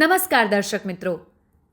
નમસ્કાર દર્શક મિત્રો.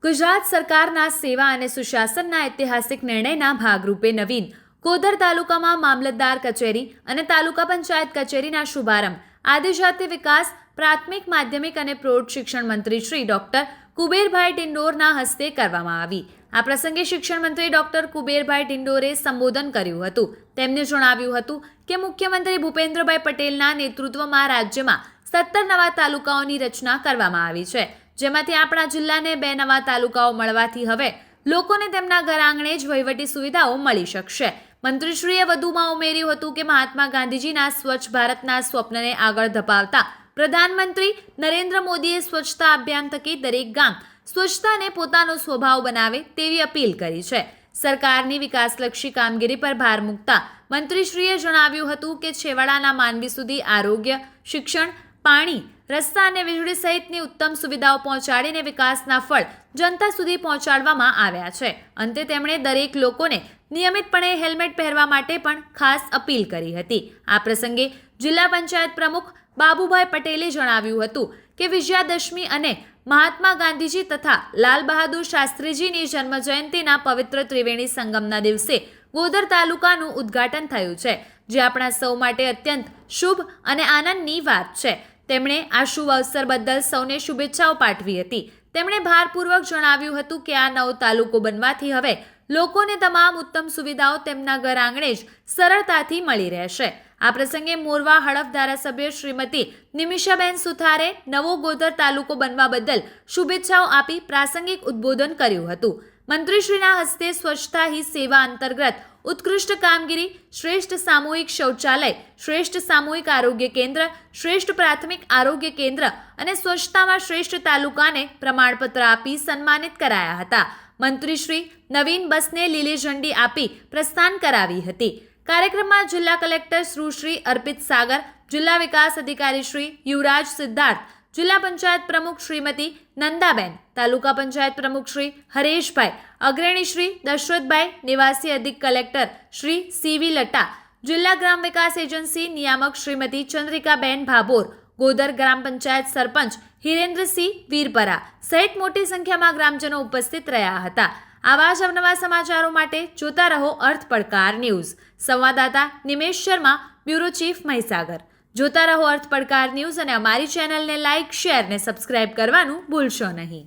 ગુજરાત સરકારના સેવા અને સુશાસનના ઐતિહાસિક નિર્ણયના ભાગરૂપે નવીન કોદર તાલુકામાં મામલતદાર કચેરી અને તાલુકા પંચાયત કચેરીના શુભારંભ, આદિજાતિ વિકાસ, પ્રાથમિક, માધ્યમિક અને પ્રૌઢ શિક્ષણ મંત્રી શ્રી ડોક્ટર કુબેરભાઈ ડિંડોરના હસ્તે કરવામાં આવી. આ પ્રસંગે શિક્ષણ મંત્રી ડોક્ટર કુબેરભાઈ ડિંડોરે સંબોધન કર્યું હતું. તેમને જણાવ્યું હતું કે મુખ્યમંત્રી ભૂપેન્દ્રભાઈ પટેલના નેતૃત્વમાં રાજ્યમાં સત્તર નવા તાલુકાઓની રચના કરવામાં આવી છે. જેમાંથી આપણા જિલ્લાને બે નવા તાલુકાઓ મળવાથી હવે લોકોને તેમના ઘર આંગણે જ વહીવટી સુવિધાઓ મળી શકશે. મંત્રીશ્રીએ વધુમાં ઉમેર્યું હતું કે મહાત્મા ગાંધીજીના સ્વચ્છ ભારતના સ્વપ્નને આગળ ધપાવતા પ્રધાનમંત્રી નરેન્દ્ર મોદીએ સ્વચ્છતા અભિયાન થકી દરેક ગામ સ્વચ્છતાને પોતાનો સ્વભાવ બનાવે તેવી અપીલ કરી છે. સરકારની વિકાસલક્ષી કામગીરી પર ભાર મૂકતા મંત્રીશ્રીએ જણાવ્યું હતું કે છેવાડાના માનવી સુધી આરોગ્ય, શિક્ષણ પાણી, રસ્તા અને વીજળી સહિતની ઉત્તમ સુવિધાઓ પહોંચાડીને વિકાસના ફળ જનતા સુધી પહોંચાડવામાં આવ્યા છે. અંતે તેમણે દરેક લોકોને નિયમિતપણે હેલ્મેટ પહેરવા માટે પણ ખાસ અપીલ કરી હતી. આ પ્રસંગે જિલ્લા પંચાયત પ્રમુખ બાબુભાઈ પટેલે જણાવ્યું હતું કે વિજયાદશમી અને મહાત્મા ગાંધીજી તથા લાલ બહાદુર શાસ્ત્રીજીની જન્મજયંતિના પવિત્ર ત્રિવેણી સંગમના દિવસે ગોદર તાલુકાનું ઉદ્ઘાટન થયું છે, જે આપણા સૌ માટે અત્યંત શુભ અને આનંદની વાત છે. તેમણે આ શુભ અવસર બદલ સૌને શુભેચ્છાઓ પાઠવી હતી. તેમણે ભારપૂર્વક જણાવ્યું હતું કે આ નવો તાલુકો બનવાથી હવે લોકોને તમામ ઉત્તમ સુવિધાઓ તેમના ઘર આંગણે જ સરળતાથી મળી રહેશે. આ પ્રસંગે મોરવા હડફ ધારાસભ્ય શ્રીમતી નિમિષાબેન સુથારે નવો ગોધર તાલુકો બનવા બદલ શુભેચ્છાઓ આપી પ્રાસંગિક ઉદ્બોધન કર્યું હતું. મંત્રીશ્રીના હસ્તે સ્વચ્છતા હી સેવા અંતર્ગત ઉત્કૃષ્ટ કામગીરી, શ્રેષ્ઠ સામૂહિક શૌચાલય, શ્રેષ્ઠ સામૂહિક આરોગ્ય કેન્દ્ર, શ્રેષ્ઠ પ્રાથમિક આરોગ્ય કેન્દ્ર અને સ્વચ્છતામાં શ્રેષ્ઠ તાલુકાને પ્રમાણપત્ર આપી સન્માનિત કરાયા હતા. મંત્રીશ્રી નવીન બસને લીલી ઝંડી આપી પ્રસ્થાન કરાવી હતી. કાર્યક્રમમાં જિલ્લા કલેક્ટર સુશ્રી અર્પિત સાગર, જિલ્લા વિકાસ અધિકારી શ્રી યુવરાજ સિદ્ધાર્થ જિલ્લા પંચાયત પ્રમુખ શ્રીમતી નંદાબેન, તાલુકા પંચાયત પ્રમુખ શ્રી હરેશભાઈ, અગ્રણી શ્રી દશરથભાઈ, નિવાસી અધિક કલેક્ટર શ્રી સીવી લટ્ટા, જિલ્લા ગ્રામ વિકાસ એજન્સી નિયામક શ્રીમતી ચંદ્રિકાબેન ભાભોર, ગોદર ગ્રામ પંચાયત સરપંચ હિરેન્દ્રસિંહ વીરપરા સહિત મોટી સંખ્યામાં ગ્રામજનો ઉપસ્થિત રહ્યા હતા. આવા જ અવનવા સમાચારો માટે જોતા રહો અર્થ પડકાર ન્યૂઝ. સંવાદદાતા નિમેશ શર્મા, બ્યુરો ચીફ મહીસાગર. જોતા રહો અર્થ પડકાર ન્યૂઝ અને અમારી ચેનલને લાઇક, શેર ને સબસ્ક્રાઇબ કરવાનું ભૂલશો નહીં.